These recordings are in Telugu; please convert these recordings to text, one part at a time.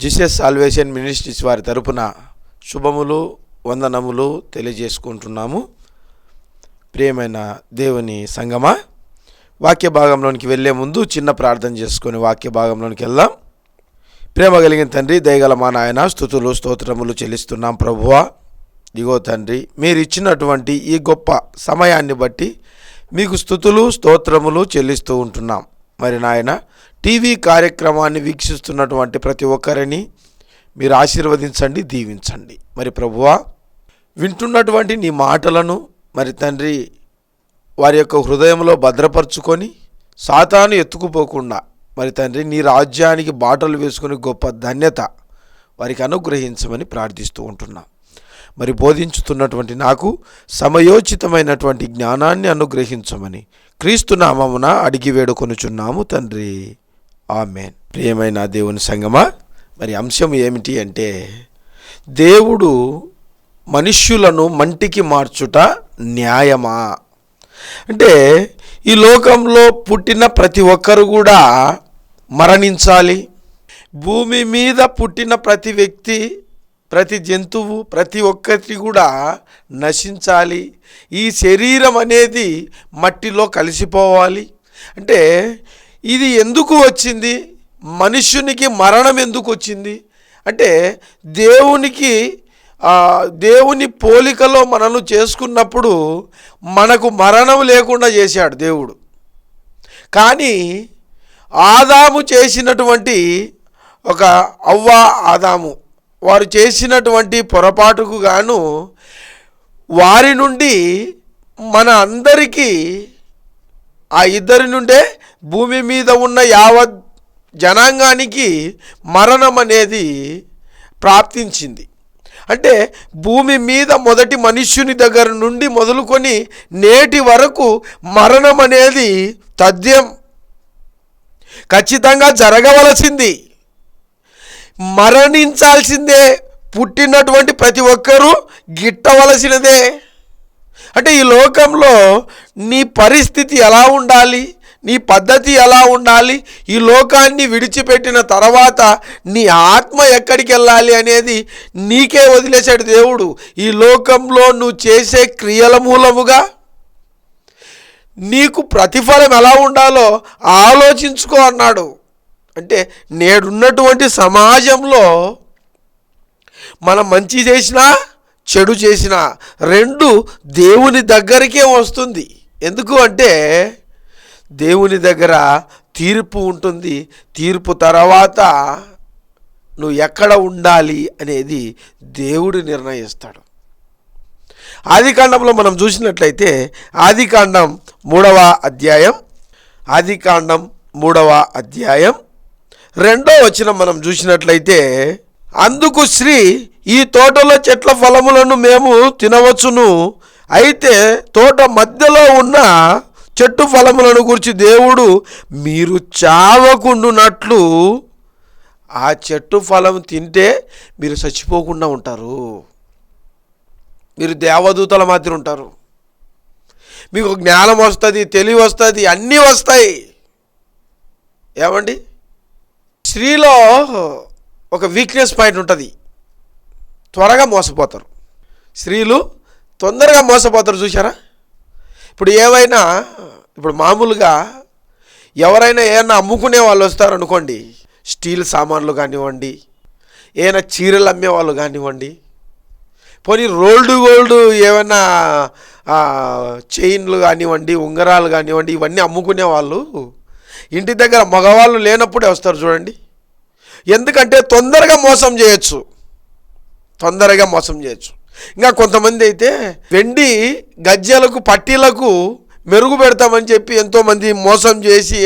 జీసస్ సాల్వేషన్ మినిస్ట్రీస్ వారి తరపున శుభములు వందనములు తెలియజేసుకుంటున్నాము. ప్రియమైన దేవుని సంగమా వాక్య భాగంలోనికి వెళ్ళే ముందు చిన్న ప్రార్థన చేసుకొని వాక్య భాగంలోనికి వెళ్దాం. ప్రేమ కలిగిన తండ్రి దయగల మా నాయన స్థుతులు స్తోత్రములు చెల్లిస్తున్నాం ప్రభువా. ఇగో తండ్రి మీరు ఇచ్చినటువంటి ఈ గొప్ప సమయాన్ని బట్టి మీకు స్థుతులు స్తోత్రములు చెల్లిస్తూ ఉంటున్నాం. మరి నాయన టీవీ కార్యక్రమాన్ని వీక్షిస్తున్నటువంటి ప్రతి ఒక్కరిని మీరు ఆశీర్వదించండి దీవించండి. మరి ప్రభువా వింటున్నటువంటి నీ మాటలను మరి తండ్రి వారి యొక్క హృదయంలో భద్రపరుచుకొని సాతాను ఎత్తుకుపోకుండా మరి తండ్రి నీ రాజ్యానికి బాటలు వేసుకుని గొప్ప ధన్యత వారికి అనుగ్రహించమని ప్రార్థిస్తూ ఉంటున్నాం. మరి బోధించుతున్నటువంటి నాకు సమయోచితమైనటువంటి జ్ఞానాన్ని అనుగ్రహించమని క్రీస్తు నామమున అడిగి వేడుకొనుచున్నాము తండ్రి. ఆమెన్. ప్రియమైన దేవుని సంగమా మరి అంశం ఏమిటి అంటే దేవుడు మనుష్యులను మంటికి మార్చుట న్యాయమా? అంటే ఈ లోకంలో పుట్టిన ప్రతి ఒక్కరు కూడా మరణించాలి. భూమి మీద పుట్టిన ప్రతి వ్యక్తి ప్రతి జంతువు ప్రతి ఒక్కటి కూడా నశించాలి. ఈ శరీరం అనేది మట్టిలో కలిసిపోవాలి. అంటే ఇది ఎందుకు వచ్చింది? మనుష్యునికి మరణం ఎందుకు వచ్చింది? అంటే దేవునికి దేవుని పోలికలో మనను చేసుకున్నప్పుడు మనకు మరణం లేకుండా చేశాడు దేవుడు. కానీ ఆదాము చేసినటువంటి ఒక అవ్వ ఆదాము వారు చేసినటువంటి పొరపాటుకు గాను వారి నుండి మన అందరికీ ఆ ఇద్దరి నుండే భూమి మీద ఉన్న యావత్ జనాంగానికి మరణం అనేది ప్రాప్తించింది. అంటే భూమి మీద మొదటి మనుష్యుని దగ్గర నుండి మొదలుకొని నేటి వరకు మరణం అనేది తథ్యం. ఖచ్చితంగా జరగవలసింది. మరణించాల్సిందే పుట్టినటువంటి ప్రతి ఒక్కరూ గిట్టవలసినదే. అంటే ఈ లోకంలో నీ పరిస్థితి ఎలా ఉండాలి? నీ పద్ధతి ఎలా ఉండాలి? ఈ లోకాన్ని విడిచిపెట్టిన తర్వాత నీ ఆత్మ ఎక్కడికి వెళ్ళాలి అనేది నీకే వదిలేశాడు దేవుడు. ఈ లోకంలో నువ్వు చేసే క్రియల మూలముగా నీకు ప్రతిఫలం ఎలా ఉండాలో ఆలోచించుకో అన్నాడు. అంటే నేడున్నటువంటి సమాజంలో మనం మంచి చేసినా చెడు చేసినా రెండు దేవుని దగ్గరికే వస్తుంది. ఎందుకు అంటే దేవుని దగ్గర తీర్పు ఉంటుంది. తీర్పు తర్వాత నువ్వు ఎక్కడ ఉండాలి అనేది దేవుడు నిర్ణయిస్తాడు. ఆదికాండంలో మనం చూసినట్లయితే ఆదికాండం మూడవ అధ్యాయం ఆదికాండం మూడవ అధ్యాయం రెండో వచనం మనం చూసినట్లయితే అందుకు శ్రీ ఈ తోటలో చెట్ల ఫలములను మేము తినవచ్చును. అయితే తోట మధ్యలో ఉన్న చెట్టు ఫలములను గురించి దేవుడు మీరు చావకుండునట్లు ఆ చెట్టు ఫలం తింటే మీరు చచ్చిపోకుండా ఉంటారు. మీరు దేవదూతల మాదిరి ఉంటారు. మీకు జ్ఞానం వస్తుంది తెలివి వస్తుంది అన్నీ వస్తాయి. ఏమండి? స్త్రీలో ఒక వీక్నెస్ పాయింట్ ఉంటుంది. త్వరగా మోసపోతారు. స్త్రీలు తొందరగా మోసపోతారు చూసారా ఇప్పుడు ఏవైనా ఇప్పుడు మామూలుగా ఎవరైనా ఏమైనా అమ్ముకునే వాళ్ళు వస్తారనుకోండి స్టీల్ సామాన్లు కానివ్వండి ఏమైనా చీరలు అమ్మే వాళ్ళు కానివ్వండి పోనీ రోల్డ్ గోల్డ్ ఏమైనా చైన్లు కానివ్వండి ఉంగరాలు కానివ్వండి ఇవన్నీ అమ్ముకునే వాళ్ళు ఇంటి దగ్గర మగవాళ్ళు లేనప్పుడే వస్తారు చూడండి. ఎందుకంటే తొందరగా మోసం చేయొచ్చు. తొందరగా మోసం చేయొచ్చు. ఇంకా కొంతమంది అయితే వెండి గజ్జెలకు పట్టీలకు మెరుగు పెడతామని చెప్పి ఎంతోమంది మోసం చేసి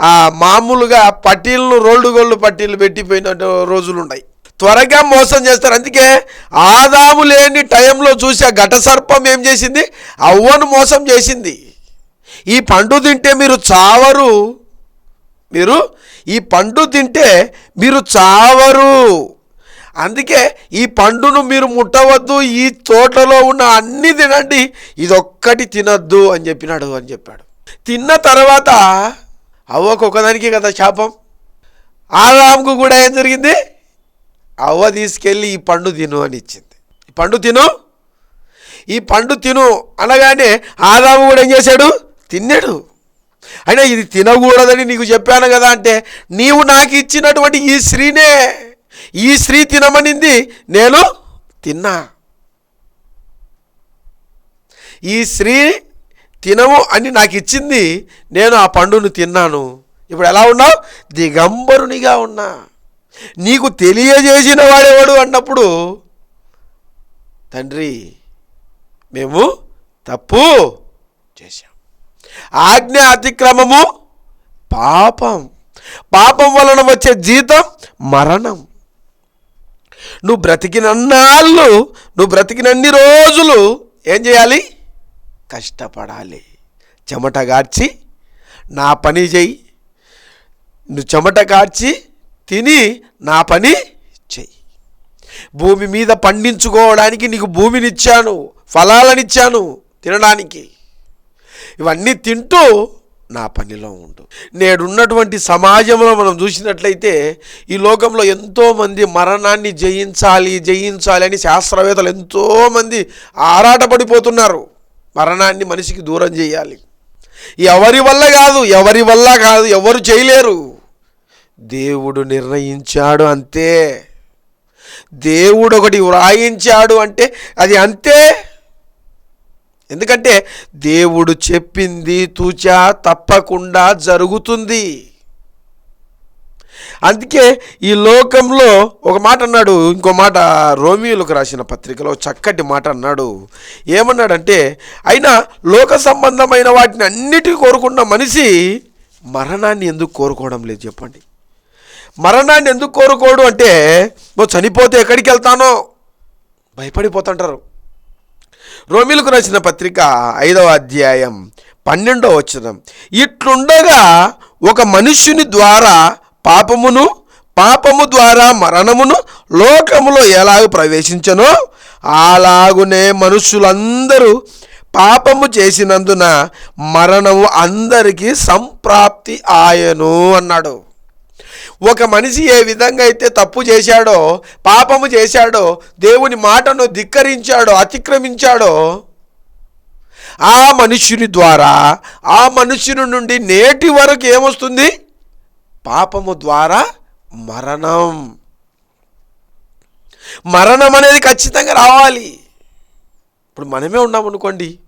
ఆ మామూలుగా పట్టీలను రోల్డ్ గోల్డ్ పట్టీలు పెట్టిపోయిన రోజులు ఉన్నాయి. త్వరగా మోసం చేస్తారు. అందుకే ఆదాము లేని టైంలో చూసి ఆ ఘట సర్పం ఏం చేసింది? అవ్వను మోసం చేసింది. ఈ పండు తింటే మీరు చావరు. మీరు ఈ పండు తింటే మీరు చావరు. అందుకే ఈ పండును మీరు ముట్టవద్దు ఈ తోటలో ఉన్న అన్ని తినండి ఇదొక్కటి తినద్దు అని చెప్పినాడు అని చెప్పాడు. తిన్న తర్వాత అవ్వ ఒక్కొక్కదానికి కదా శాపం. ఆదాముకు కూడా ఏం జరిగింది? అవ్వ తీసుకెళ్ళి ఈ పండు తిను అని ఇచ్చింది. ఈ పండు తిను ఈ పండు తిను అనగానే ఆదాము కూడా ఏం చేశాడు? తిన్నాడు. అయినా ఇది తినకూడదని నీకు చెప్పాను కదా అంటే నీవు నాకు ఇచ్చినటువంటి ఈ స్త్రీనే ఈ స్త్రీ తినమనింది నేను తిన్నా. ఈ స్త్రీ తినము అని నాకు ఇచ్చింది నేను ఆ పండును తిన్నాను. ఇప్పుడు ఎలా ఉన్నావు? దిగంబరునిగా ఉన్నా. నీకు తెలియజేసిన వాడేవాడు అన్నప్పుడు తండ్రి మేము తప్పు చేశాం. ఆజ్ఞ అతిక్రమము పాపం. పాపం వలన వచ్చే జీతం మరణం. నువ్వు బ్రతికినన్నాళ్ళు నువ్వు బ్రతికినన్ని రోజులు ఏం చేయాలి? కష్టపడాలి. చెమట గార్చి నా పని చెయ్యి. నువ్వు చెమట కాడ్చి తిని నా పని చెయ్యి. భూమి మీద పండించుకోవడానికి నీకు భూమినిచ్చాను ఫలాలనిచ్చాను తినడానికి. ఇవన్నీ తింటూ నా పనిలో ఉండు. నేడున్నటువంటి సమాజంలో మనం చూసినట్లయితే ఈ లోకంలో ఎంతోమంది మరణాన్ని జయించాలి జయించాలి అని శాస్త్రవేత్తలు ఎంతోమంది ఆరాటపడిపోతున్నారు. మరణాన్ని మనిషికి దూరం చేయాలి. ఎవరి వల్ల కాదు ఎవరి వల్ల కాదు ఎవరు చేయలేరు. దేవుడు నిర్ణయించాడు అంతే. దేవుడు ఒకటి వ్రాయించాడు అంటే అది అంతే. ఎందుకంటే దేవుడు చెప్పింది తూచా తప్పకుండా జరుగుతుంది. అందుకే ఈ లోకంలో ఒక మాట అన్నాడు ఇంకో మాట రోమియోలకు రాసిన పత్రికలో చక్కటి మాట అన్నాడు. ఏమన్నాడంటే అయినా లోక సంబంధమైన వాటిని అన్నిటికీ కోరుకున్న మనిషి మరణాన్ని ఎందుకు కోరుకోవడం లేదు చెప్పండి. మరణాన్ని ఎందుకు కోరుకోడు అంటే నువ్వు చనిపోతే ఎక్కడికి వెళ్తానో? భయపడిపోతుంటారు. రోమిలకు రాసిన పత్రిక ఐదవ అధ్యాయం పన్నెండవ వచనం. ఇట్లుండగా ఒక మనుష్యుని ద్వారా పాపమును పాపము ద్వారా మరణమును లోకములో ఎలాగ ప్రవేశించనో? అలాగునే మనుషులందరూ పాపము చేసినందున మరణము అందరికీ సంప్రాప్తి ఆయను అన్నాడు. ఒక మనిషి ఏ విధంగా అయితే తప్పు చేశాడో పాపము చేశాడో దేవుని మాటను ధిక్కరించాడో అతిక్రమించాడో ఆ మనుష్యుని ద్వారా ఆ మనుష్యుని నుండి నేటి వరకు ఏమొస్తుంది? పాపము ద్వారా మరణం. మరణం అనేది ఖచ్చితంగా రావాలి. ఇప్పుడు మనమే ఉన్నాం అనుకోండి.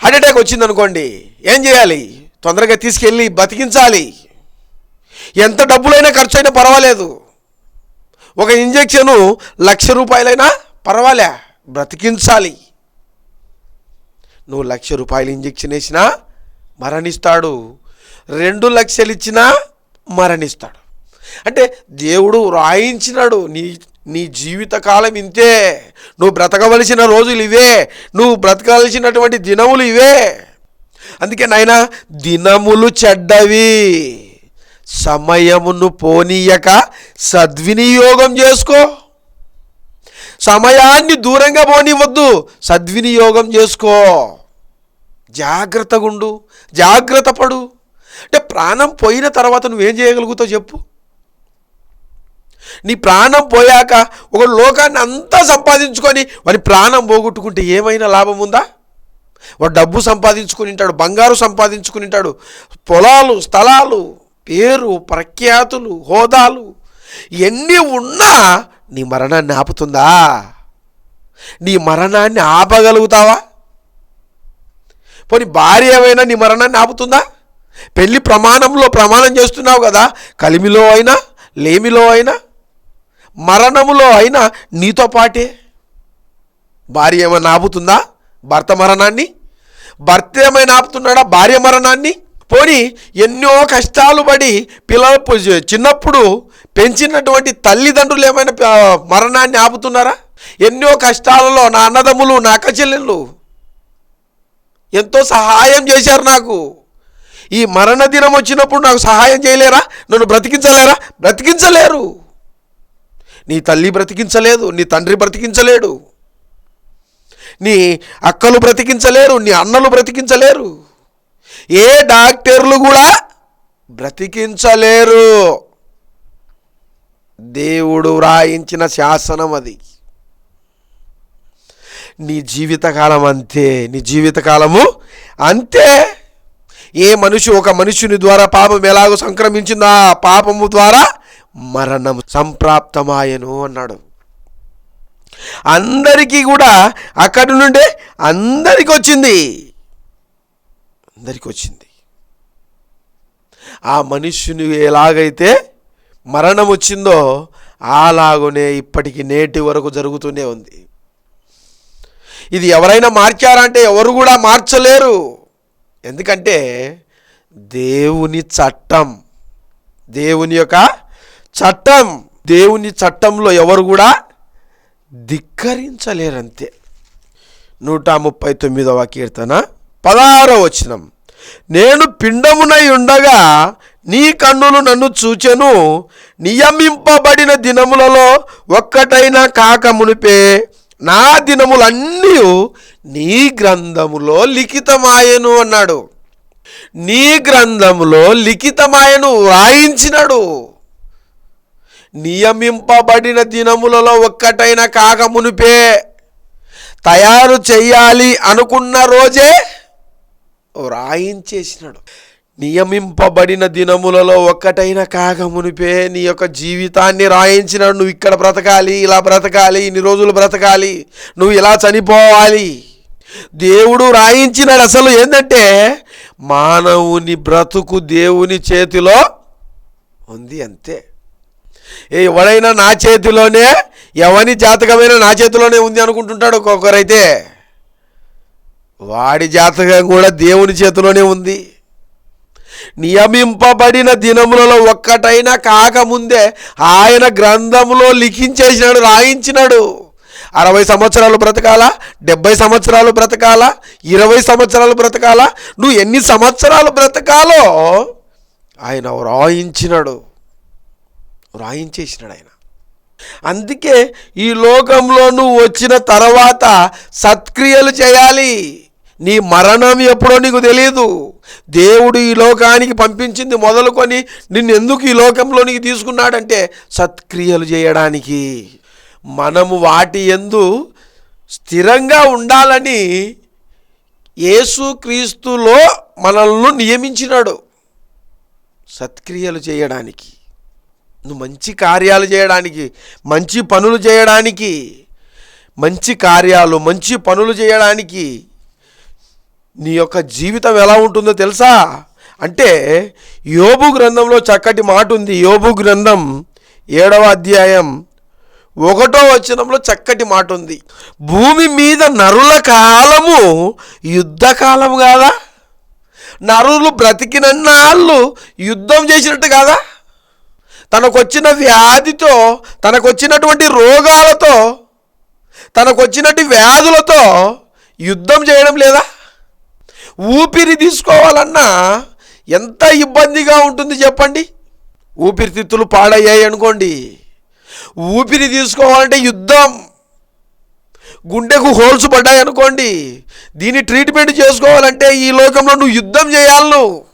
హార్ట్ అటాక్ వచ్చింది అనుకోండి ఏం చేయాలి? తొందరగా తీసుకెళ్ళి బతికించాలి. ఎంత డబ్బులైనా ఖర్చు అయినా పర్వాలేదు. ఒక ఇంజెక్షను లక్ష రూపాయలైనా పర్వాలే బ్రతికించాలి. నువ్వు లక్ష రూపాయలు ఇంజెక్షన్ వేసినా మరణిస్తాడు. రెండు లక్షలు ఇచ్చినా మరణిస్తాడు. అంటే దేవుడు రాయించినాడు నీ నీ జీవితకాలం ఇంతే. నువ్వు బ్రతకవలసిన రోజులు ఇవే. నువ్వు బ్రతకవలసినటువంటి దినములు ఇవే. అందుకే నాయన దినములు చెడ్డవి. సమయమును పోనీయక సద్వినియోగం చేసుకో. సమయాన్ని దూరంగా పోనివ్వద్దు సద్వినియోగం చేసుకో. జాగ్రత్తగుండు జాగ్రత్త పడు అంటే ప్రాణం పోయిన తర్వాత నువ్వేం చేయగలుగుతావు చెప్పు. నీ ప్రాణం పోయాక ఒక లోకాన్ని అంతా సంపాదించుకొని వారి ప్రాణం పోగొట్టుకుంటే ఏమైనా లాభం ఉందా వాడు డబ్బు సంపాదించుకుని ఉంటాడు బంగారు సంపాదించుకుని ఉంటాడు పొలాలు స్థలాలు పేరు ప్రఖ్యాతులు హోదాలు ఎన్ని ఉన్నా నీ మరణాన్ని ఆపుతుందా? నీ మరణాన్ని ఆపగలుగుతావా? పోనీ భార్య ఏమైనా నీ మరణాన్ని ఆపుతుందా? పెళ్ళి ప్రమాణంలో ప్రమాణం చేస్తున్నావు కదా కలిమిలో అయినా లేమిలో అయినా మరణములో అయినా నీతో పాటే. భార్య ఏమైనా ఆపుతుందా? భర్త మరణాన్ని? భర్త ఏమైనా ఆపుతున్నాడా? భార్య మరణాన్ని? పోనీ ఎన్నో కష్టాలు పడి పిల్లలు చిన్నప్పుడు పెంచినటువంటి తల్లిదండ్రులు ఏమైనా మరణాన్ని ఆపుతున్నారా? ఎన్నో కష్టాలలో నా అన్నదమ్ములు నా అక్క చెల్లెళ్ళు ఎంతో సహాయం చేశారు నాకు. ఈ మరణ దినం వచ్చినప్పుడు నాకు సహాయం చేయలేరా? నన్ను బ్రతికించలేరా? బ్రతికించలేరు. నీ తల్లి బ్రతికించలేదు నీ తండ్రి బ్రతికించలేడు. నీ అక్కలు బ్రతికించలేరు నీ అన్నలు బ్రతికించలేరు. ఏ డాక్టర్లు కూడా బ్రతికించలేరు. దేవుడు వ్రాయించిన శాసనం అది. నీ జీవితకాలం అంతే నీ జీవితకాలము అంతే. ఏ మనిషి ఒక మనుషుని ద్వారా పాపం ఎలాగో సంక్రమించిందో ఆ పాపము ద్వారా మరణం సంప్రాప్తమాయను అన్నాడు. అందరికీ కూడా అక్కడి నుండే అందరికి వచ్చింది అందరికి వచ్చింది. ఆ మనుష్యుని ఎలాగైతే మరణం వచ్చిందో అలాగునే ఇప్పటికి నేటి వరకు జరుగుతూనే ఉంది. ఇది ఎవరైనా మార్చారంటే ఎవరు కూడా మార్చలేరు. ఎందుకంటే దేవుని చట్టం దేవుని యొక్క చట్టం దేవుని చట్టంలో ఎవరు కూడా ధిక్కరించలేరంతే. నూట ముప్పై తొమ్మిదవ కీర్తన. పదహార వచనం. నేను పిండమునై ఉండగా నీ కన్నులు నన్ను చూచెను. నియమింపబడిన దినములలో ఒక్కటైనా కాక మునిపే నా దినములన్నీ నీ గ్రంథములో లిఖితమాయను అన్నాడు. నీ గ్రంథములో లిఖితమాయను వ్రాయించినాడు. నియమింపబడిన దినములలో ఒక్కటైన కాక మునిపే. తయారు చెయ్యాలి అనుకున్న రోజే వ్రాయించేసినాడు. నియమింపబడిన దినములలో ఒక్కటైన కాక మునిపే నీ యొక్క జీవితాన్ని రాయించినాడు. నువ్వు ఇక్కడ బ్రతకాలి ఇలా బ్రతకాలి ఇన్ని రోజులు బ్రతకాలి నువ్వు ఇలా చనిపోవాలి. దేవుడు రాయించినాడు అసలు ఏంటంటే మానవుని బ్రతుకు దేవుని చేతిలో ఉంది అంతే. ఏ ఎవడైనా నా చేతిలోనే ఎవని జాతకమైన నా చేతిలోనే ఉంది అనుకుంటుంటాడు ఒక్కొక్కరైతే. వాడి జాతకం కూడా దేవుని చేతిలోనే ఉంది. నియమింపబడిన దినములలో ఒక్కటైనా కాకముందే ఆయన గ్రంథంలో లిఖించేసినాడు రాయించినాడు. అరవై సంవత్సరాలు బ్రతకాలా? డెబ్బై సంవత్సరాలు బ్రతకాలా? ఇరవై సంవత్సరాలు బ్రతకాలా? నువ్వు ఎన్ని సంవత్సరాలు బ్రతకాలో? ఆయన రాయించినాడు. రాయించేసినాడు ఆయన. అందుకే ఈ లోకంలో నువ్వు వచ్చిన తర్వాత సత్క్రియలు చేయాలి. నీ మరణం ఎప్పుడో నీకు తెలియదు దేవుడు ఈ లోకానికి పంపించింది మొదలుకొని నిన్ను ఎందుకు ఈ లోకంలోనికి తీసుకున్నాడంటే సత్క్రియలు చేయడానికి. మనము వాటి ఎందు స్థిరంగా ఉండాలని యేసుక్రీస్తులో మనల్ని నియమించినాడు. సత్క్రియలు చేయడానికి. నువ్వు మంచి కార్యాలు చేయడానికి మంచి పనులు చేయడానికి మంచి కార్యాలు మంచి పనులు చేయడానికి నీ యొక్క జీవితం ఎలా ఉంటుందో తెలుసా? అంటే యోబు గ్రంథంలో చక్కటి మాట ఉంది. యోబు గ్రంథం ఏడవ అధ్యాయం ఒకటో వచనంలో చక్కటి మాట ఉంది. భూమి మీద నరుల కాలము యుద్ధకాలం కాదా? నరులు బ్రతికినన్నాళ్ళు యుద్ధం చేసినట్టు కాదా? తనకొచ్చిన వ్యాధితో తనకొచ్చినటువంటి రోగాలతో తనకొచ్చినటువంటి వ్యాధులతో యుద్ధం చేయడం లేదా? ఊపిరి తీసుకోవాలన్నా ఎంత ఇబ్బందిగా ఉంటుంది చెప్పండి? ఊపిరితిత్తులు పాడయ్యాయి అనుకోండి. ఊపిరి తీసుకోవాలంటే యుద్ధం. గుండెకు హోల్స్ పడ్డాయి అనుకోండి. దీని ట్రీట్మెంట్ చేసుకోవాలంటే ఈ లోకంలో నువ్వు యుద్ధం చేయాలి నువ్వు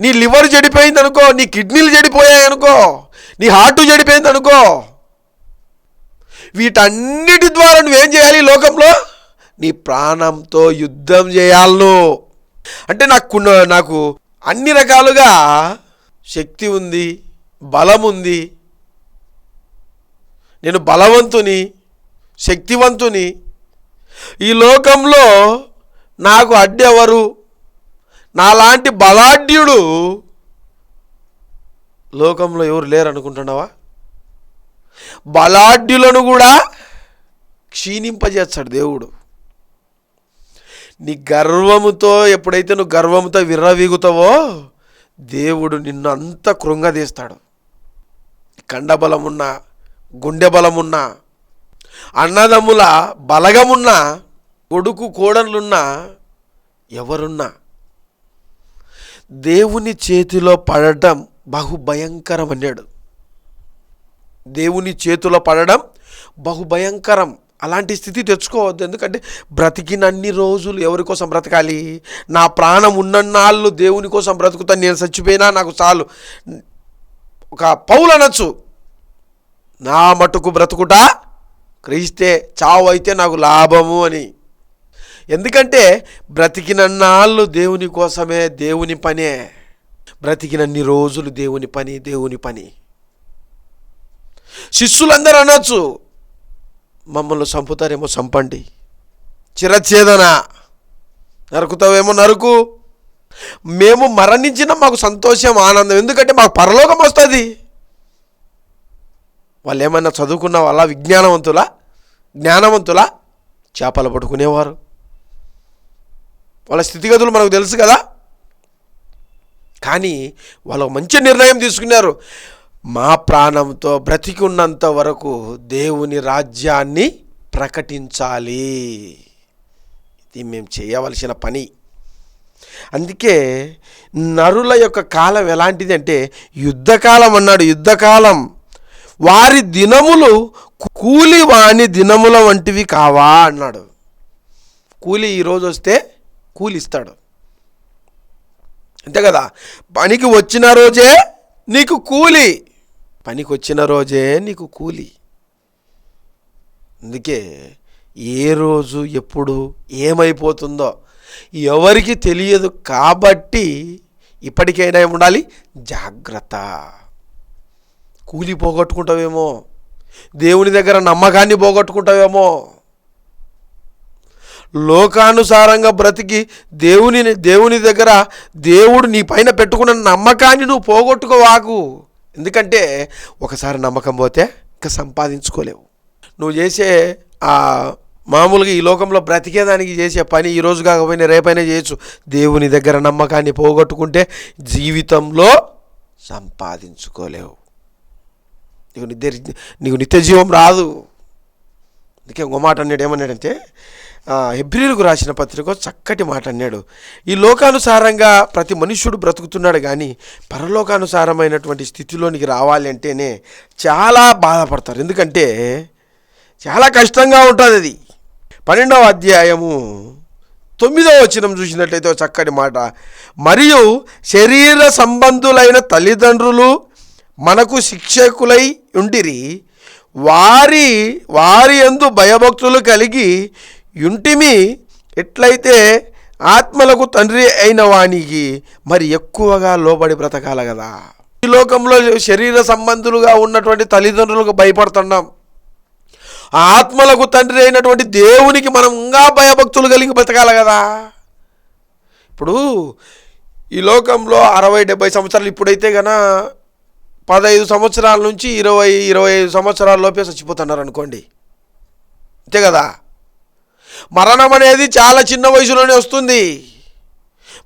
నీ లివర్ చెడిపోయింది అనుకో నీ కిడ్నీలు చెడిపోయాయి అనుకో నీ హార్ట్ చెడిపోయింది అనుకో. వీటన్నిటి ద్వారా నువ్వేం చేయాలి ఈ లోకంలో? నీ ప్రాణంతో యుద్ధం చేయాలి నువ్వు అంటే నాకు నాకు అన్ని రకాలుగా శక్తి ఉంది బలం ఉంది. నేను బలవంతుని శక్తివంతుని. ఈ లోకంలో నాకు అడ్డెవరు? నాలాంటి బలాఢ్యుడు లోకంలో ఎవరు లేరు అనుకుంటున్నావా? బలాఢ్యులను కూడా క్షీణింపజేస్తాడు దేవుడు. నీ గర్వముతో ఎప్పుడైతే నువ్వు గర్వముతో విర్రవీగుతావో దేవుడు నిన్ను అంత కృంగదీస్తాడు కండబలమున్నా గుండె బలమున్నా అన్నదమ్ముల బలగమున్నా కొడుకు కోడళ్ళున్నా ఎవరున్నా. దేవుని చేతిలో పడటం బహు భయంకరం అన్నాడు దేవుని చేతిలో పడడం బహు భయంకరం అలాంటి స్థితి తెచ్చుకోవద్దు. ఎందుకంటే బ్రతికినన్ని రోజులు ఎవరి కోసం బ్రతకాలి? నా ప్రాణం ఉన్నన్నాళ్ళు దేవుని కోసం బ్రతుకుతాను. నేను చచ్చిపోయినా నాకు చాలు. ఒక పౌలు అనొచ్చు. నా మటుకు బ్రతుకుట క్రీస్తే చావు అయితే నాకు లాభము అని. ఎందుకంటే బ్రతికినన్నాళ్ళు దేవుని కోసమే దేవుని పనే. బ్రతికినన్ని రోజులు దేవుని పని దేవుని పని. శిష్యులందరూ అనొచ్చు. మమ్మల్ని చంపుతారేమో చంపండి. చిరచ్ఛేదన. నరుకుతావేమో నరుకు. మేము మరణించిన మాకు సంతోషం ఆనందం. ఎందుకంటే మాకు పరలోకం వస్తుంది. వాళ్ళు ఏమైనా చదువుకున్న వాళ్ళ విజ్ఞానవంతులా? జ్ఞానవంతులా? చేపలు పట్టుకునేవారు. వాళ్ళ స్థితిగతులు మనకు తెలుసు కదా? కానీ వాళ్ళు మంచి నిర్ణయం తీసుకున్నారు. మా ప్రాణంతో బ్రతికి ఉన్నంత వరకు దేవుని రాజ్యాన్ని ప్రకటించాలి. ఇది మేము చేయవలసిన పని. అందుకే నరుల యొక్క కాలం ఎలాంటిది అంటే యుద్ధకాలం అన్నాడు యుద్ధకాలం. వారి దినములు కూలి వాని దినముల వంటివి కావా అన్నాడు. కూలి ఈరోజు వస్తే కూలి ఇస్తాడు అంతే కదా? పనికి వచ్చిన రోజే నీకు కూలి. పనికొచ్చిన రోజే నీకు కూలి. అందుకే ఏ రోజు ఎప్పుడు ఏమైపోతుందో ఎవరికి తెలియదు కాబట్టి ఇప్పటికైనా ఉండాలి జాగ్రత్త. కూలి పోగొట్టుకుంటావేమో దేవుని దగ్గర నమ్మకాన్ని పోగొట్టుకుంటావేమో. లోకానుసారంగా బ్రతికి దేవుని దేవుని దగ్గర దేవుడు నీ పైన పెట్టుకున్న నమ్మకాన్ని నువ్వు పోగొట్టుకోవాకు. ఎందుకంటే ఒకసారి నమ్మకం పోతే ఇంకా సంపాదించుకోలేవు. నువ్వు చేసే ఆ మామూలుగా ఈ లోకంలో బ్రతికేదానికి చేసే పని ఈ రోజు కాకపోయినా రేపైనా చేయొచ్చు. దేవుని దగ్గర నమ్మకాన్ని పోగొట్టుకుంటే జీవితంలో సంపాదించుకోలేవు. నీకు నిత్య నీకు నిత్య జీవం రాదు. అందుకే ఇంకో మాట అన్నాడు ఏమన్నాడంటే హెబ్రిలకు రాసిన పత్రిక చక్కటి మాట అన్నాడు. ఈ లోకానుసారంగా ప్రతి మనుష్యుడు బ్రతుకుతున్నాడు కానీ పరలోకానుసారమైనటువంటి స్థితిలోనికి రావాలి అంటేనే చాలా బాధపడతారు. ఎందుకంటే చాలా కష్టంగా ఉంటుంది అది. పన్నెండవ అధ్యాయము తొమ్మిదవ వచనం చూసినట్లయితే చక్కటి మాట. మరియు శరీర సంబంధులైన తల్లిదండ్రులు మనకు శిక్షకులై ఉండిరి. వారి వారి ఎందు భయభక్తులు కలిగి యుంటిమి ఎట్లయితే ఆత్మలకు తండ్రి అయిన వానికి మరి ఎక్కువగా లోబడి బ్రతకాల కదా. ఈ లోకంలో శరీర సంబంధులుగా ఉన్నటువంటి తల్లిదండ్రులకు భయపడుతున్నాం. ఆత్మలకు తండ్రి అయినటువంటి దేవునికి మనం ఇంకా భయభక్తులు కలిగి బ్రతకాలి కదా. ఇప్పుడు ఈ లోకంలో అరవై డెబ్బై సంవత్సరాలు ఇప్పుడైతే గన పదహైదు సంవత్సరాల నుంచి ఇరవై ఇరవై ఐదు సంవత్సరాల లోపే చచ్చిపోతున్నారు అనుకోండి. అంతే కదా? మరణం అనేది చాలా చిన్న వయసులోనే వస్తుంది.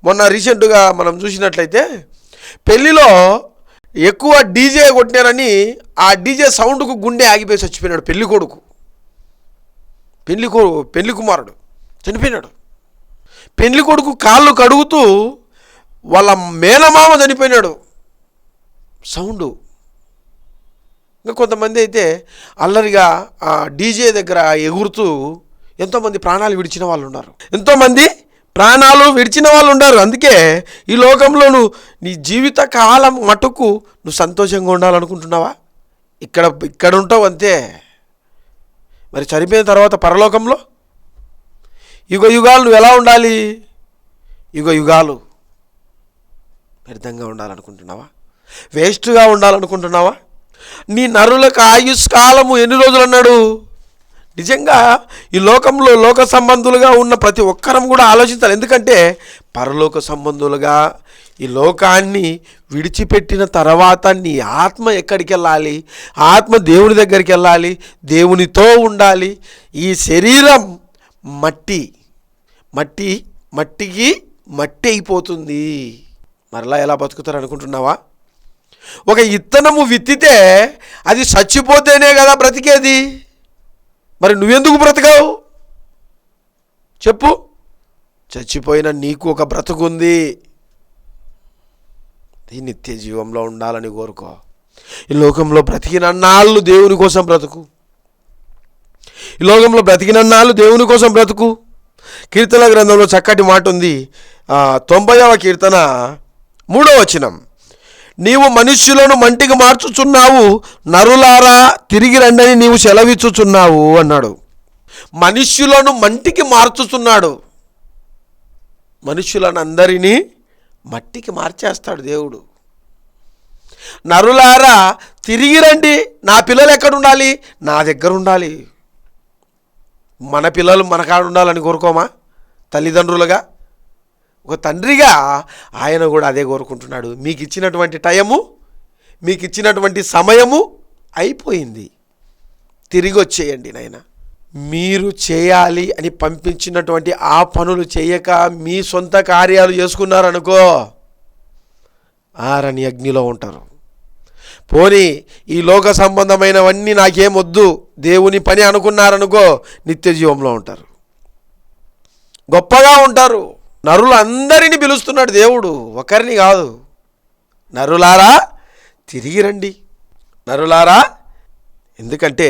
మొన్న రీసెంట్గా మనం చూసినట్లయితే పెళ్ళిలో ఎక్కువ డీజే కొట్టినారని ఆ డీజే సౌండ్కు గుండె ఆగిపోయి చచ్చిపోయినాడు పెళ్ళి కొడుకు. పెళ్ళి కొ పెళ్ళి కుమారుడు. చనిపోయినాడు. పెళ్ళి కొడుకు కాళ్ళు కడుగుతూ వాళ్ళ మేనమామ చనిపోయినాడు. సౌండు. ఇంకా కొంతమంది అయితే అల్లరిగా ఆ డీజే దగ్గర ఎగురుతూ ఎంతోమంది ప్రాణాలు విడిచిన వాళ్ళు ఉన్నారు. ఎంతోమంది ప్రాణాలు విడిచిన వాళ్ళు ఉన్నారు. అందుకే ఈ లోకంలో నువ్వు నీ జీవిత కాలం మటుకు నువ్వు సంతోషంగా ఉండాలనుకుంటున్నావా? ఇక్కడ ఇక్కడ ఉంటావు అంతే. మరి చనిపోయిన తర్వాత పరలోకంలో? యుగ యుగాలు నువ్వు ఎలా ఉండాలి? యుగ యుగాలు వ్యర్థంగా ఉండాలనుకుంటున్నావా? వేస్ట్గా ఉండాలనుకుంటున్నావా? నీ నరులకు ఆయుష్ కాలము ఎన్ని రోజులు అన్నాడు? నిజంగా ఈ లోకంలో లోక సంబంధులుగా ఉన్న ప్రతి ఒక్కరం కూడా ఆలోచించాలి. ఎందుకంటే పరలోక సంబంధులుగా ఈ లోకాన్ని విడిచిపెట్టిన తర్వాత నీ ఆత్మ ఎక్కడికి వెళ్ళాలి? ఆత్మ దేవుని దగ్గరికి వెళ్ళాలి? దేవునితో ఉండాలి? ఈ శరీరం మట్టి మట్టి మట్టికి మట్టి అయిపోతుంది. మరలా ఎలా బతుకుతారు అనుకుంటున్నావా? ఒక ఇత్తనము విత్తితే అది చచ్చిపోతేనే కదా బ్రతికేది. మరి నువ్వెందుకు బ్రతకావు? చెప్పు. చచ్చిపోయిన నీకు ఒక బ్రతుకుంది. ఈ నిత్య జీవంలో ఉండాలని కోరుకో. ఈ లోకంలో బ్రతికినన్నాళ్ళు దేవుని కోసం బ్రతుకు. ఈ లోకంలో బ్రతికినన్నాళ్ళు దేవుని కోసం బ్రతుకు. కీర్తన గ్రంథంలో చక్కటి మాట ఉంది. తొంభైవ కీర్తన మూడవ వచనం. నీవు మనుష్యులను మంటికి మార్చుచున్నావు నరులారా తిరిగి రండని నీవు సెలవిచ్చుచున్నావు అన్నాడు. మనుష్యులను మంటికి మార్చుచున్నాడు. మనుష్యులను అందరినీ మట్టికి మార్చేస్తాడు దేవుడు. నరులారా తిరిగి రండి నా పిల్లలు ఎక్కడ ఉండాలి నా దగ్గర ఉండాలి. మన పిల్లలు మన కాడ ఉండాలని కోరుకోమా? తల్లిదండ్రులుగా? ఒక తండ్రిగా ఆయన కూడా అదే కోరుకుంటున్నాడు. మీకు ఇచ్చినటువంటి టైము మీకు ఇచ్చినటువంటి సమయము అయిపోయింది. తిరిగి వచ్చేయండి నాయన. మీరు చేయాలి అని పంపించినటువంటి ఆ పనులు చేయక మీ సొంత కార్యాలు చేసుకున్నారనుకో ఆరని అగ్నిలో ఉంటారు. పోనీ ఈ లోక సంబంధమైనవన్నీ నాకేం వద్దు దేవుని పని అనుకున్నారనుకో నిత్య జీవంలో ఉంటారు. గొప్పగా ఉంటారు. నరులందరినీ పిలుస్తున్నాడు దేవుడు. ఒకరిని కాదు. నరులారా తిరిగి రండి. నరులారా ఎందుకంటే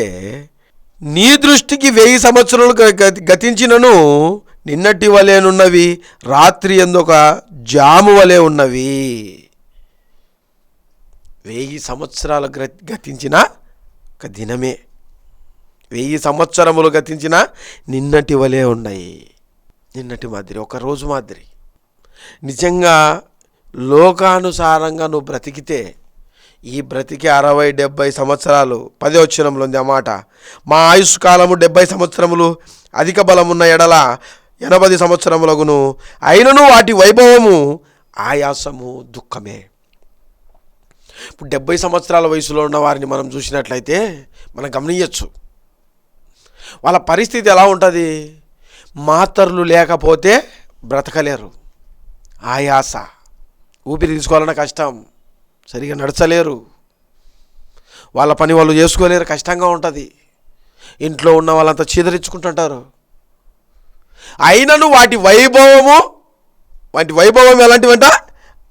నీ దృష్టికి వెయ్యి సంవత్సరాలు గతించినను నిన్నటి వలెనున్నవి రాత్రి ఎందుక జాము వలె ఉన్నవి. వెయ్యి సంవత్సరాలు గతించిన ఒక దినమే. వెయ్యి సంవత్సరములు గతించిన నిన్నటి వలె ఉన్నాయి. నిన్నటి మాదిరి ఒక రోజు మాదిరి. నిజంగా లోకానుసారంగా నువ్వు బ్రతికితే ఈ బ్రతికి అరవై డెబ్బై సంవత్సరాలు పదే వచ్చినంలో ఉంది అన్నమాట మా ఆయుష్ కాలము డెబ్బై సంవత్సరములు అధిక బలమున్న ఎడల ఎనభై సంవత్సరములగును అయినను వాటి వైభవము ఆయాసము దుఃఖమే. ఇప్పుడు డెబ్బై సంవత్సరాల వయసులో ఉన్న వారిని మనం చూసినట్లయితే మనం గమనించవచ్చు వాళ్ళ పరిస్థితి ఎలా ఉంటుంది? మాతర్లు లేకపోతే బ్రతకలేరు. ఆయాస. ఊపిరి తీసుకోవాలన్న కష్టం. సరిగా నడచలేరు. వాళ్ళ పని వాళ్ళు చేసుకోలేరు. కష్టంగా ఉంటుంది. ఇంట్లో ఉన్న వాళ్ళంతా చీదరించుకుంటుంటారు. అయినను వాటి వైభవము వాటి వైభవం ఎలాంటివంట?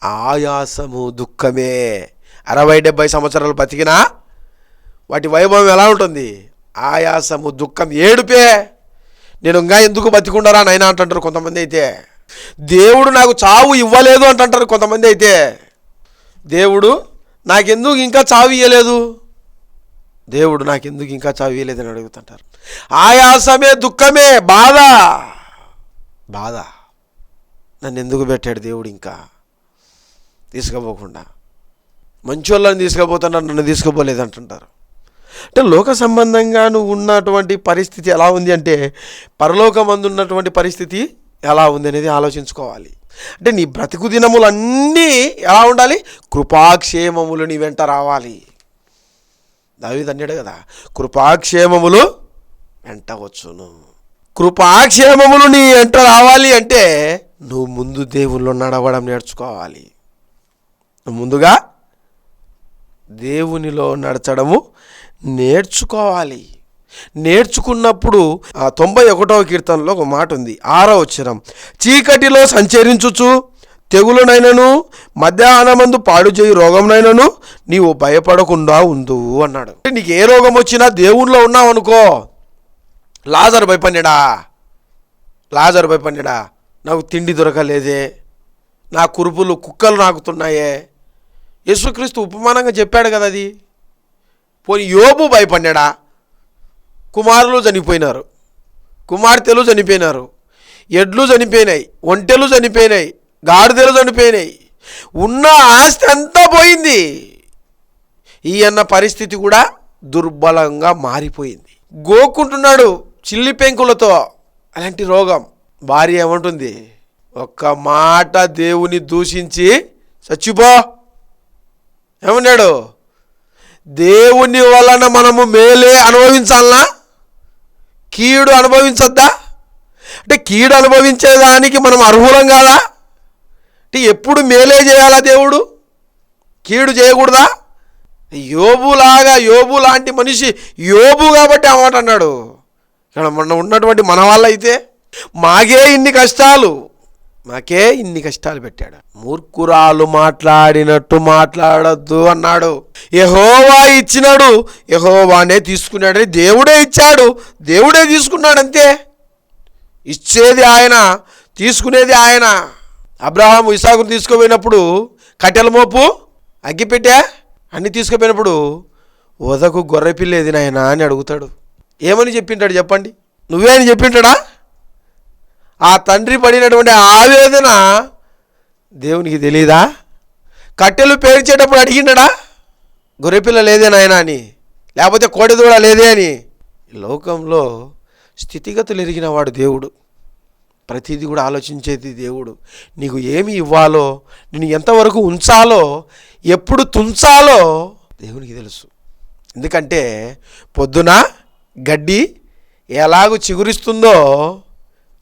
ఆయాసము దుఃఖమే. అరవై డెబ్బై సంవత్సరాలు బతికినా వాటి వైభవం ఎలా ఉంటుంది? ఆయాసము దుఃఖం ఏడుపే. నేను ఇంకా ఎందుకు బతికుండరా నాయన అంటుంటారు కొంతమంది అయితే. దేవుడు నాకు చావు ఇవ్వలేదు అంటుంటారు కొంతమంది అయితే. దేవుడు నాకెందుకు ఇంకా చావు ఇవ్వలేదు దేవుడు నాకెందుకు ఇంకా చావు ఇవ్వలేదని అడుగుతుంటారు. ఆయాసమే దుఃఖమే బాధ. బాధ. నన్ను ఎందుకు పెట్టాడు దేవుడు ఇంకా? తీసుకుపోకుండా. వాళ్ళని తీసుకుపోతున్నారు నన్ను తీసుకుపోలేదు అంటుంటారు. అంటే లోక సంబంధంగా నువ్వు ఉన్నటువంటి పరిస్థితి ఎలా ఉంది అంటే పరలోకమందు ఉన్నటువంటి పరిస్థితి ఎలా ఉంది అనేది ఆలోచించుకోవాలి. అంటే నీ బ్రతుకు దినములన్నీ ఎలా ఉండాలి? కృపాక్షేమములు నీ వెంట రావాలి. దావీదు అన్నాడు కదా కృపాక్షేమములు వెంట వచ్చును. కృపాక్షేమములు నీ వెంట రావాలి అంటే నువ్వు ముందు దేవుళ్ళు నడవడం నేర్చుకోవాలి. ముందుగా దేవునిలో నడచడము నేర్చుకోవాలి. నేర్చుకున్నప్పుడు ఆ తొంభై ఒకటవ కీర్తనలో ఒక మాట ఉంది. ఆరో అక్షరం చీకటిలో సంచరించుచు తెగులునైనను మధ్యాహ్నమందు పాడు చేయి రోగంనైనను నీవు భయపడకుండా ఉండు అన్నాడు. నీకు ఏ రోగం వచ్చినా దేవుళ్ళో ఉన్నావు అనుకో లాజర్ భయపడినాడా? లాజర్ భయపడినాడా? నాకు తిండి దొరకలేదే. నా కురుపులు కుక్కలు నాకుతున్నాయే. యేసుక్రీస్తు ఉపమానంగా చెప్పాడు కదా అది. పోనీ యోబు భయపడ్డా కుమారులు చనిపోయినారు. కుమార్తెలు చనిపోయినారు. ఎడ్లు చనిపోయినాయి. ఒంటెలు చనిపోయినాయి. గాడిదలు చనిపోయినాయి. ఉన్న ఆస్తి అంతా పోయింది. ఈయన్న పరిస్థితి కూడా దుర్బలంగా మారిపోయింది. గోకుంటున్నాడు చిల్లి పెంకులతో. అలాంటి రోగం. భార్య ఏమంటుంది? ఒక్క మాట దేవుని దూషించి చచ్చిపో. ఏమన్నాడు? దేవుని వలన మనము మేలే అనుభవించాలనా? కీడు అనుభవించద్దా? అంటే కీడు అనుభవించేదానికి మనం అర్హులం కాదా? అంటే ఎప్పుడు మేలే చేయాలా దేవుడు? కీడు చేయకూడదా? యోబులాగా యోబు లాంటి మనిషి యోబు కాబట్టి అన్నమాట అన్నాడు. ఇక్కడ మొన్న ఉన్నటువంటి మన వాళ్ళైతే మాకే ఇన్ని కష్టాలు. మాకే ఇన్ని కష్టాలు పెట్టాడు. మూర్ఖురాలు మాట్లాడినట్టు మాట్లాడొద్దు అన్నాడు. యహోవా ఇచ్చినాడు. యహోవానే తీసుకున్నాడని దేవుడే ఇచ్చాడు. దేవుడే తీసుకున్నాడు అంతే ఇచ్చేది ఆయన తీసుకునేది ఆయన. అబ్రహాం ఇసాకును తీసుకుపోయినప్పుడు కట్టెల మోపు అగ్గిపెట్టా అన్ని తీసుకుపోయినప్పుడు వదకు గొర్రె పిల్లేది నాయనా అని అడుగుతాడు. ఏమని చెప్పింటాడు చెప్పండి. నువ్వే అని చెప్పింటాడా? ఆ తండ్రి పడినటువంటి ఆవేదన దేవునికి తెలియదా కట్టెలు పేర్చేటప్పుడు అడిగిండడా? గొర్రెపిల్ల లేదే నాయన అని లేకపోతే కోడిదూడ లేదే అని. లోకంలో స్థితిగతులు ఎరిగిన వాడు దేవుడు. ప్రతిదీ కూడా ఆలోచించేది దేవుడు. నీకు ఏమి ఇవ్వాలో నేను ఎంతవరకు ఉంచాలో ఎప్పుడు తుంచాలో దేవునికి తెలుసు. ఎందుకంటే పొద్దున గడ్డి ఎలాగూ చిగురిస్తుందో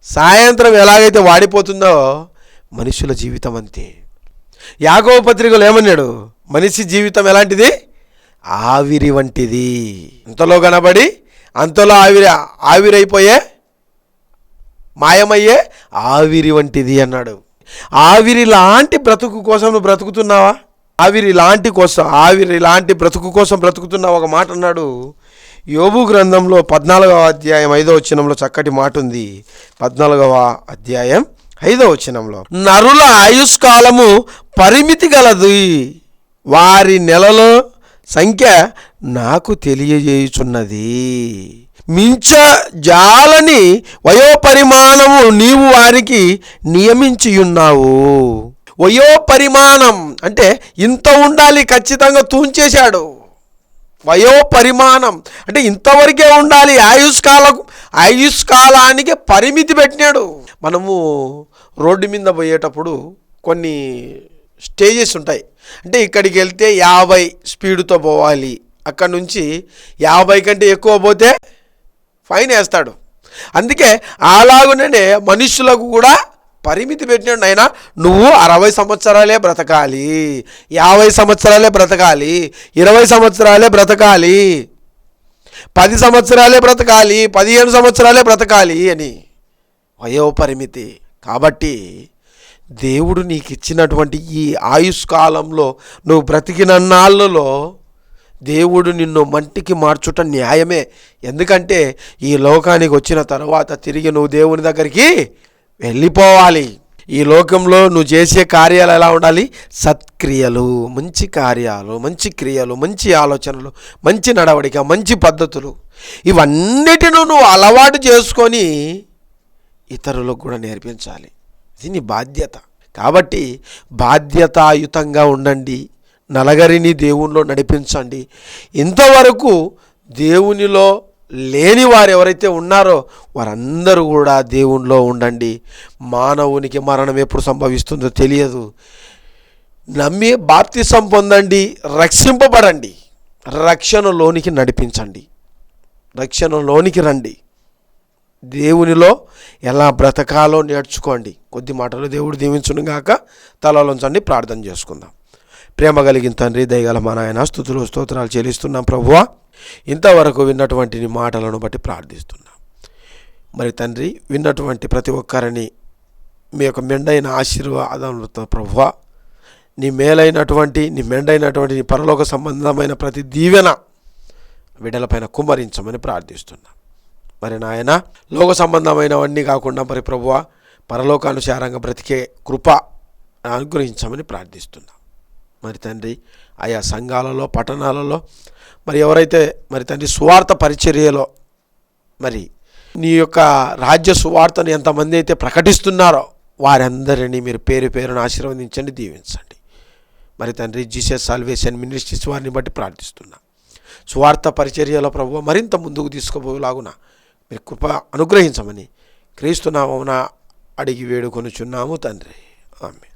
సాయంత్రం ఎలాగైతే వాడిపోతుందో మనుషుల జీవితం అంతే. యాగవ పత్రికలు ఏమన్నాడు? మనిషి జీవితం ఎలాంటిది? ఆవిరి వంటిది. అంతలో కనబడి అంతలో ఆవిరి ఆవిరైపోయే మాయమయ్యే ఆవిరి వంటిది అన్నాడు. ఆవిరి లాంటి బ్రతుకు కోసం నువ్వు బ్రతుకుతున్నావా? ఆవిరి లాంటి కోసం ఆవిరి లాంటి బ్రతుకు కోసం బ్రతుకుతున్నావు ఒక మాట అన్నాడు. యోబు గ్రంథంలో పద్నాలుగవ అధ్యాయం ఐదో వచనంలో చక్కటి మాట ఉంది పద్నాలుగవ అధ్యాయం ఐదో వచనంలో నరుల ఆయుష్కాలము పరిమితి గలదు. వారి నెలలో సంఖ్య నాకు తెలియజేయుచున్నది. మించ జాలని వయోపరిమాణము నీవు వారికి నియమించియున్నావు. వయోపరిమాణం అంటే ఇంత ఉండాలి ఖచ్చితంగా తూంచేశాడు. వయోపరిమాణం. అంటే ఇంతవరకే ఉండాలి ఆయుష్కాలకు ఆయుష్కాలానికి పరిమితి పెట్టినాడు. మనము రోడ్డు మీద పోయేటప్పుడు కొన్ని స్టేజెస్ ఉంటాయి. అంటే ఇక్కడికి వెళ్తే యాభై స్పీడ్తో పోవాలి. అక్కడ నుంచి యాభై కంటే ఎక్కువ పోతే ఫైన్ వేస్తాడు. అందుకే అలాగునే మనుషులకు కూడా పరిమితి పెట్టినాడు నాయన. నువ్వు అరవై సంవత్సరాలే బ్రతకాలి. యాభై సంవత్సరాలే బ్రతకాలి. ఇరవై సంవత్సరాలే బ్రతకాలి. పది సంవత్సరాలే బ్రతకాలి. పదిహేను సంవత్సరాలే బ్రతకాలి అని. వయో పరిమితి. కాబట్టి దేవుడు నీకు ఇచ్చినటువంటి ఈ ఆయుష్కాలంలో నువ్వు బ్రతికిన నాళ్ళలో దేవుడు నిన్ను మంటికి మార్చుట న్యాయమే. ఎందుకంటే ఈ లోకానికి వచ్చిన తర్వాత తిరిగి నువ్వు దేవుని దగ్గరికి వెళ్ళిపోవాలి. ఈ లోకంలో నువ్వు చేసే కార్యాలు ఎలా ఉండాలి? సత్క్రియలు మంచి కార్యాలు మంచి క్రియలు మంచి ఆలోచనలు మంచి నడవడిక మంచి పద్ధతులు. ఇవన్నిటిను నువ్వు అలవాటు చేసుకొని ఇతరులకు కూడా నేర్పించాలి. ఇది నీ బాధ్యత. కాబట్టి బాధ్యతాయుతంగా ఉండండి. నలగరిని దేవునిలో నడిపించండి. ఇంతవరకు దేవునిలో లేని వారు ఎవరైతే ఉన్నారో వారందరూ కూడా దేవునిలో ఉండండి. మానవునికి మరణం ఎప్పుడు సంభవిస్తుందో తెలియదు. నమ్మి బాప్తిసం పొందండి రక్షింపబడండి. రక్షణలోనికి నడిపించండి. రక్షణలోనికి రండి. దేవునిలో ఎలా బ్రతకాలో నేర్చుకోండి. కొద్ది మాటలు దేవుడు దీవించును గాక తలలోంచండి ప్రార్థన చేసుకుందాం. ప్రేమ కలిగిన తండ్రి దయగల మా నాయన స్థుతులు స్తోత్రాలు చెల్లిస్తున్నాం ప్రభువా. ఇంతవరకు విన్నటువంటి నీ మాటలను బట్టి ప్రార్థిస్తున్నాం. మరి తండ్రి విన్నటువంటి ప్రతి ఒక్కరిని మీ యొక్క మెండైన ఆశీర్వాదంతో ప్రభువా నీ మేలైనటువంటి నీ మెండైనటువంటి నీ పరలోక సంబంధమైన ప్రతి దీవెన బిడ్డలపైన కుమరించమని ప్రార్థిస్తున్నాం. మరి నాయన లోక సంబంధమైనవన్నీ కాకుండా మరి ప్రభువ పరలోకానుసారంగా బ్రతికే కృప అనుగ్రహించమని ప్రార్థిస్తున్నాం. మరి తండ్రి ఆయా సంఘాలలో పట్టణాలలో మరి ఎవరైతే మరి తండ్రి సువార్త పరిచర్యలో మరి నీ యొక్క రాజ్య సువార్తను ఎంతమంది అయితే ప్రకటిస్తున్నారో వారందరినీ మీరు పేరు పేరును ఆశీర్వదించండి దీవించండి. మరి తండ్రి జీసస్ సాల్వేషన్ మినిస్ట్రీస్ వారిని బట్టి ప్రార్థిస్తున్నా. సువార్త పరిచర్యలో ప్రభు మరింత ముందుకు తీసుకుపోలాగున మీరు కృప అనుగ్రహించమని క్రీస్తునామమున అడిగి వేడుకొనుచున్నాము తండ్రి. ఆమె